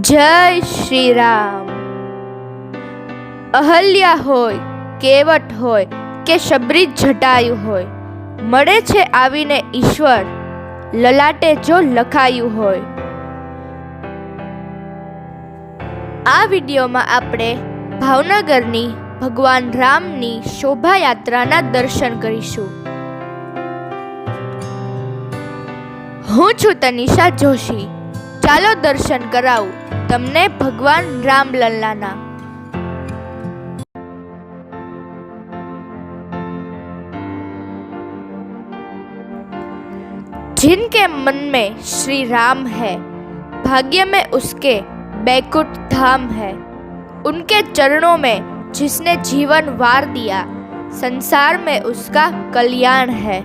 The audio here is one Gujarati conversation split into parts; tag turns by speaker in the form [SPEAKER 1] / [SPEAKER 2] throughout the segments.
[SPEAKER 1] જય શ્રી રામ અહલ્યા હોય, કેવટ હોય કે શબરી જટાયું હોય, મળે છે આવીને ઈશ્વર, લલાટે જો લખાયું હોય. આ વિડીયોમાં આપણે ભાવનગરની ભગવાન રામની શોભાયાત્રાના દર્શન કરીશું. હું છું તનિષા જોશી. ચાલો દર્શન કરાવું તમને ભગવાન રામલલ્લાના जिनके मन में श्री राम है भाग्य में उसके बैकुंठ धाम है उनके चरणों में जिसने जीवन वार दिया संसार में उसका कल्याण है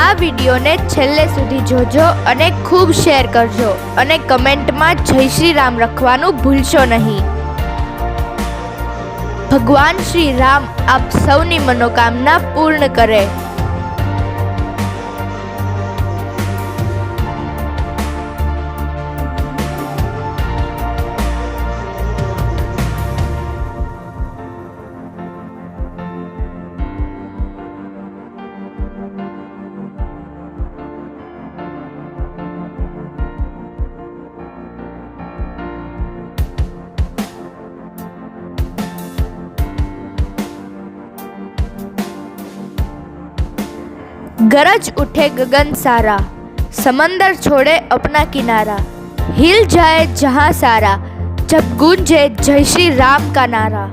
[SPEAKER 1] આ વિડીયોને છેલ્લે સુધી જોજો અને ખૂબ શેર કરજો અને કમેન્ટમાં જય શ્રી રામ લખવાનું ભૂલશો નહીં. ભગવાન શ્રી રામ આપ સૌની મનોકામના પૂર્ણ કરે. गरज उठे गगन सारा समंदर छोड़े अपना किनारा हिल जाए जहां सारा जब गूंजे जय श्री राम का नारा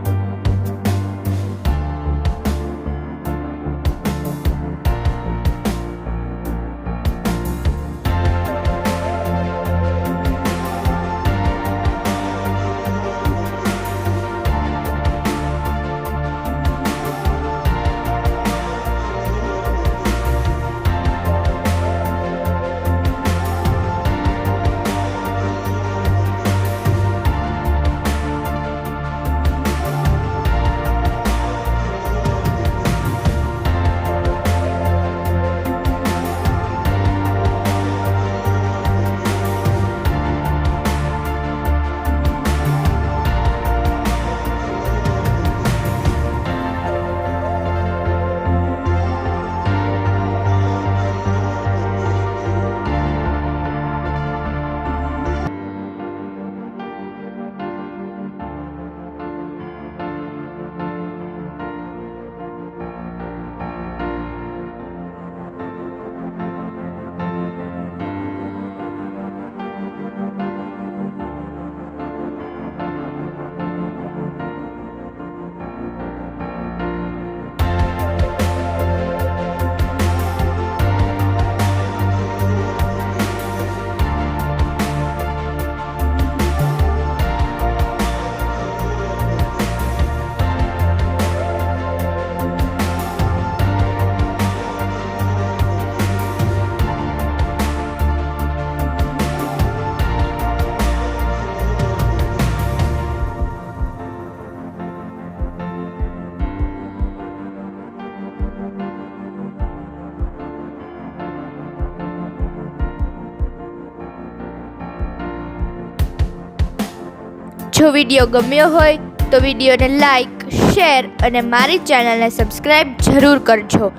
[SPEAKER 1] જો વીડિયો ગમ્યો હોય તો વિડીયોને લાઈક, શેર અને મારી ચેનલને સબસ્ક્રાઈબ જરૂર કરજો.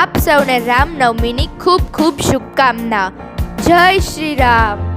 [SPEAKER 1] આપ સૌને રામનવમીની ખૂબ ખૂબ શુભકામના. જય શ્રી રામ.